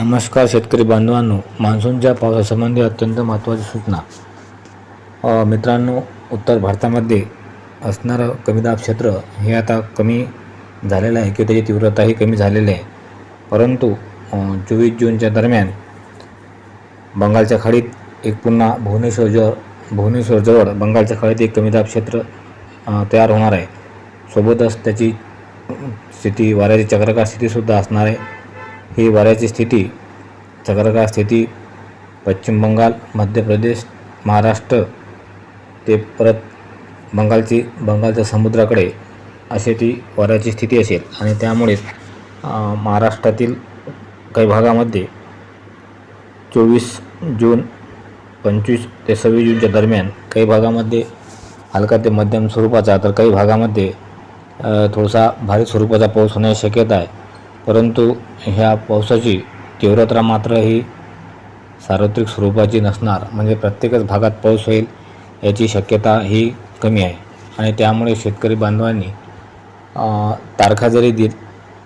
नमस्कार शेतकरी बांधवांनो. मान्सूनच्या पावसासंबंधी अत्यंत महत्त्वाची सूचना. मित्रांनो उत्तर भारतामध्ये असणारं कमी दाब क्षेत्र हे आता कमी झालेलं आहे किंवा त्याची तीव्रताही कमी झालेली आहे. परंतु चोवीस जूनच्या दरम्यान बंगालच्या खाडीत एक पुन्हा भुवनेश्वरजवळ भुवनेश्वरजवळ बंगालच्या खाडीत एक कमी दाब क्षेत्र तयार होणार आहे. सोबतच त्याची स्थिती वाऱ्याची चक्राकार स्थितीसुद्धा असणार आहे. ही वाऱ्याची स्थिती चक्राकार स्थिती पश्चिम बंगाल मध्य प्रदेश महाराष्ट्र ते परत बंगालची बंगालच्या समुद्राकडे अशी ती वाऱ्याची स्थिती असेल. आणि त्यामुळेच महाराष्ट्रातील काही भागामध्ये चोवीस जून पंचवीस ते सव्वीस जूनच्या दरम्यान काही भागामध्ये हलका ते मध्यम स्वरूपाचा तर काही भागामध्ये थोडासा भारी स्वरूपाचा पाऊस होण्याची शक्यता आहे. परंतु ह्या पावसाची तीव्रता मात्र ही सार्वत्रिक स्वरूपाची नसणार म्हणजे प्रत्येकच भागात पाऊस होईल याची शक्यता ही कमी आहे. आणि त्यामुळे शेतकरी बांधवांनी तारखा जरी दि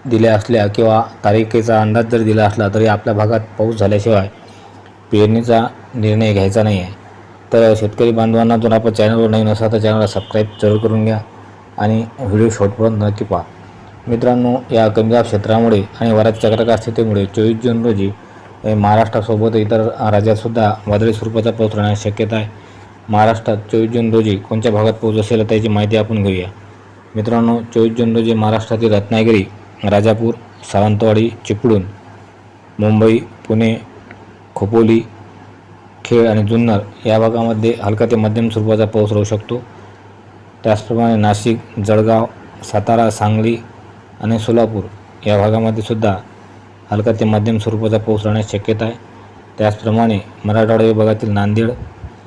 दिल्या असल्या किंवा तारखेचा अंदाज जरी दिला असला तरी आपल्या भागात पाऊस झाल्याशिवाय पेरणीचा निर्णय घ्यायचा नाही आहे तर शेतकरी बांधवांना जर आपण चॅनलवर नवीन असा तर चॅनलला सबस्क्राईब जरूर करून घ्या आणि व्हिडिओ शॉर्टपर्यंत नक्की पहा. मित्रांनो या कमीदाब क्षेत्रामुळे आणि वाऱ्याच्या चक्राकार स्थितीमुळे चोवीस जून रोजी हे महाराष्ट्रासोबत इतर राज्यातसुद्धा वादळी स्वरूपाचा पाऊस राहण्याची शक्यता आहे. महाराष्ट्रात चोवीस जून रोजी कोणत्या भागात पाऊस असेल त्याची माहिती आपण घेऊया. मित्रांनो चोवीस जून रोजी महाराष्ट्रातील रत्नागिरी राजापूर सावंतवाडी चिपळूण मुंबई पुणे खोपोली खेळ आणि जुन्नर या भागामध्ये हलका ते मध्यम स्वरूपाचा पाऊस राहू शकतो. त्याचप्रमाणे नाशिक जळगाव सातारा सांगली आणि सोलापूर या भागामध्ये सुद्धा हलका ते मध्यम स्वरूपाचा पाऊस राहण्याची शक्यता आहे. त्याचप्रमाणे मराठवाडा विभागातील नांदेड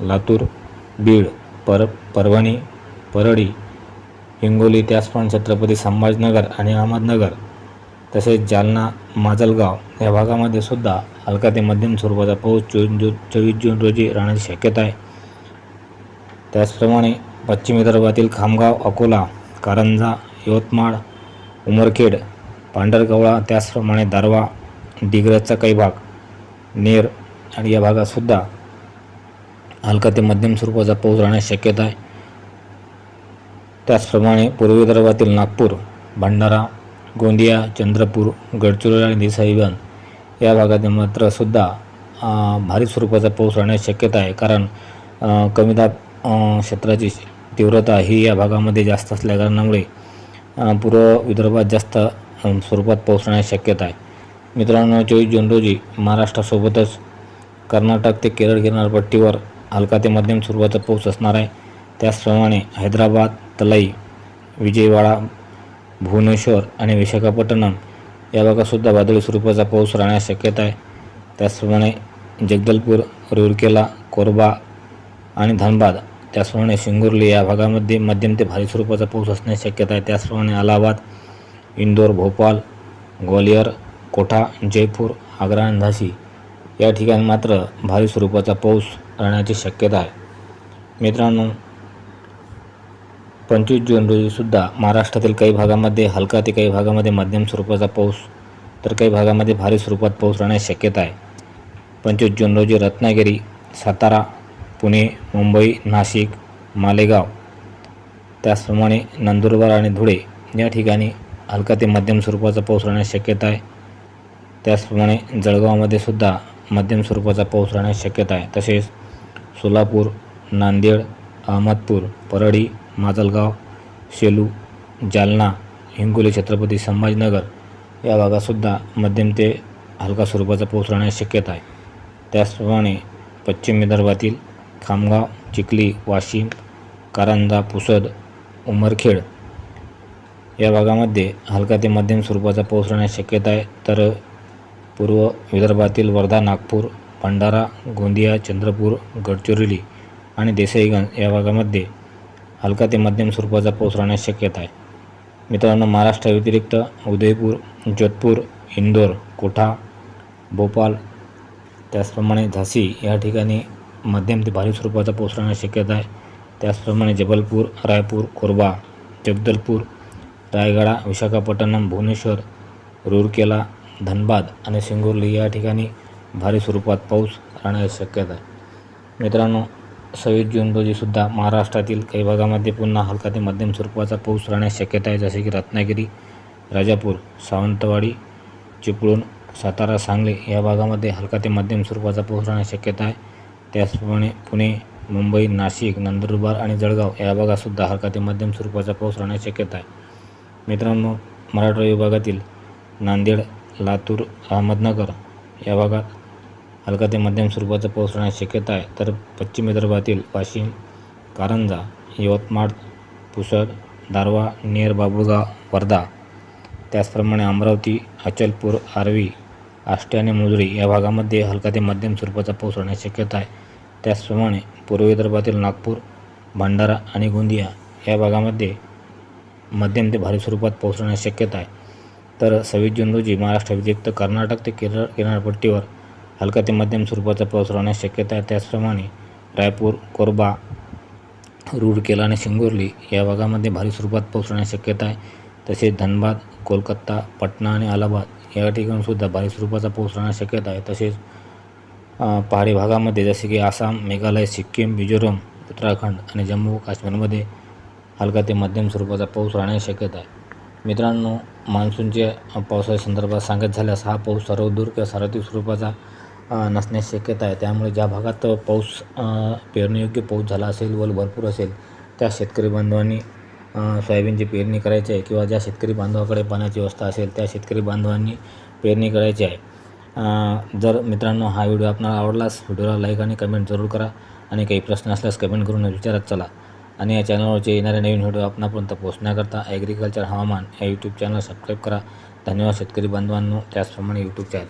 लातूर बीड पर परभणी परळी हिंगोली त्याचप्रमाणे छत्रपती संभाजीनगर आणि अहमदनगर तसेच जालना माजलगाव या भागामध्ये सुद्धा हलका ते मध्यम स्वरूपाचा पाऊस चोवीस जून चोवीस जून रोजी राहण्याची शक्यता आहे. त्याचप्रमाणे पश्चिम विदर्भातील खामगाव अकोला कारंजा यवतमाळ उमरखेड पांढरकवळा त्याचप्रमाणे दारवा डिग्रजचा काही भाग नेर आणि या भागातसुद्धा हलका ते मध्यम स्वरूपाचा पाऊस राहण्याची शक्यता आहे. त्याचप्रमाणे पूर्व विदर्भातील नागपूर भंडारा गोंदिया चंद्रपूर गडचिरोली आणि देसाईगंज या भागात मात्र सुद्धा भारी स्वरूपाचा पाऊस राहण्याची शक्यता आहे. कारण कमीदाब कमी दाब क्षेत्राची तीव्रता ही या भागामध्ये जास्त असल्याकारणामुळे कारणामुळे पूर्व विदर्भात जास्त स्वरूपात पोहोचण्याची शक्यता आहे. मित्रांनो चोवीस जून रोजी महाराष्ट्रासोबतच कर्नाटक ते केरळ किनारपट्टीवर हलका ते मध्यम स्वरूपाचा पाऊस असणार आहे. त्याचप्रमाणे हैदराबाद तलाई विजयवाडा भुवनेश्वर आणि विशाखापट्टणम या भागातसुद्धा वादळी स्वरूपाचा पाऊस राहण्याची शक्यता आहे. त्याचप्रमाणे जगदलपूर रूरकेला कोरबा आणि धनबाद त्याचप्रमाणे शिंगुर्ली या भागामध्ये मध्यम ते भारी स्वरूपाचा पाऊस असण्याची शक्यता आहे. त्याचप्रमाणे अलाहाबाद इंदोर भोपाल ग्वालियर कोठा जयपूर आग्रा आणि झाशी या ठिकाणी मात्र भारी स्वरूपाचा पाऊस राहण्याची शक्यता आहे. मित्रांनो पंचवीस जून रोजीसुद्धा महाराष्ट्रातील काही भागामध्ये हलका ते काही भागामध्ये मध्यम स्वरूपाचा पाऊस तर काही भागामध्ये भारी स्वरूपात पाऊस राहण्याची शक्यता आहे. पंचवीस जून रोजी रत्नागिरी सातारा पुणे मुंबई नाशिक मालेगाव. त्याचप्रमाणे नंदुरबार आणि धुळे या ठिकाणी हलका ते मध्यम स्वरूपाचा पाऊस राहण्याची शक्यता आहे. त्याचप्रमाणे जळगावमध्ये सुद्धा मध्यम स्वरूपाचा पाऊस राहण्याची शक्यता आहे. तसेच सोलापूर नांदेड अहमदपूर परळी माजलगाव शेलू जालना हिंगोली छत्रपती संभाजीनगर या भागातसुद्धा मध्यम ते हलका स्वरूपाचा पाऊस राहण्याची शक्यता आहे. त्याचप्रमाणे पश्चिम विदर्भातील खामगाव चिखली वाशिम कारंजा पुसद उमरखेड या भागामध्ये हलका ते मध्यम स्वरूपाचा पाऊस राहण्याची शक्यता आहे. तर पूर्व विदर्भातील वर्धा नागपूर भंडारा गोंदिया चंद्रपूर गडचिरोली आणि देसाईगंज या भागामध्ये हलका ते मध्यम स्वरूपाचा पाऊस राहण्याची शक्यता आहे. मित्रांनो महाराष्ट्राव्यतिरिक्त उदयपूर जोधपूर इंदोर कोठा भोपाल त्याचप्रमाणे झाशी या ठिकाणी मध्यम ते भारी स्वरूपाचा पाऊस राहण्याची शक्यता आहे. त्याचप्रमाणे जबलपूर रायपूर कोरबा जगदलपूर रायगडा विशाखापट्टणम भुवनेश्वर रूरकेला धनबाद आणि सिंगुर्ली या ठिकाणी भारी स्वरूपात पाऊस राहण्याची शक्यता आहे. मित्रांनो सव्वीस जून रोजीसुद्धा महाराष्ट्रातील काही भागामध्ये पुन्हा हलका ते मध्यम स्वरूपाचा पाऊस राहण्याची शक्यता आहे. जसे की रत्नागिरी राजापूर सावंतवाडी चिपळूण सातारा सांगली या भागामध्ये हलका ते मध्यम स्वरूपाचा पाऊस राहण्याची शक्यता आहे. त्याचप्रमाणे पुणे मुंबई नाशिक नंदुरबार आणि जळगाव या भागातसुद्धा हलका ते मध्यम स्वरूपाचा पाऊस राहण्याची शक्यता आहे. मित्रांनो मराठवाडा विभागातील नांदेड लातूर अहमदनगर या भागात हलका ते मध्यम स्वरूपाचा पाऊस राहण्याची शक्यता आहे. तर पश्चिम विदर्भातील वाशिम कारंजा यवतमाळ पुसद दारवा नेर बाबुळगाव वर्धा त्याचप्रमाणे अमरावती अचलपूर आर्वी आष्टी आणि मुजरी या भागामध्ये हलका ते मध्यम स्वरूपाचा पाऊस होण्याची शक्यता आहे. त्याचप्रमाणे पूर्व विदर्भातील नागपूर भंडारा आणि गोंदिया या भागामध्ये मध्यम ते भारी स्वरूपात पाऊस होण्याची शक्यता आहे. तर सव्वीस जून रोजी महाराष्ट्र व्यतिरिक्त कर्नाटक ते केरळ किनारपट्टीवर हलका ते मध्यम स्वरूपाचा पाऊस राहण्याची शक्यता आहे. त्याचप्रमाणे रायपूर कोरबा रूरकेला आणि शिंगोर्ली या भागामध्ये भारी स्वरूपात पाऊस राहण्याची शक्यता आहे. तसेच धनबाद कोलकाता पटना आणि अलाहाबाद या ठिकाणीसुद्धा भारी स्वरूपाचा पाऊस राहण्याची शक्यता आहे. तसेच पहाडी भागामध्ये जसे की आसाम मेघालय सिक्कीम मिझोरम उत्तराखंड आणि जम्मू काश्मीरमध्ये हलका ते मध्यम स्वरूपाचा पाऊस राहण्याची शक्यता आहे. मित्रांनो मान्सूनच्या पावसाच्या संदर्भात सांगत झाल्यास हा पाऊस सर्वदूर किंवा सर्वाधिक स्वरूपाचा नसण्याची शक्यता आहे. त्यामुळे ज्या भागात पाऊस पेरणीयोग्य पाऊस झाला असेल व भरपूर असेल त्या शेतकरी बांधवांनी सोयाबीनची पेरणी करायची आहे किंवा ज्या शेतकरी बांधवाकडे पाण्याची व्यवस्था असेल त्या शेतकरी बांधवांनी पेरणी करायची आहे. जर मित्रांनो हा व्हिडिओ आपणाला आवडलास व्हिडिओला लाईक आणि कमेंट जरूर करा आणि काही प्रश्न असल्यास कमेंट करून विचारत चला. आणि या चॅनलवरचे येणारे नवीन व्हिडिओ आपणापर्यंत पोहोचण्याकरता ॲग्रिकल्चर हवामान या यूट्यूब चॅनल सबस्क्राईब करा. धन्यवाद शेतकरी बांधवांनो. त्याचप्रमाणे यूट्यूबच्या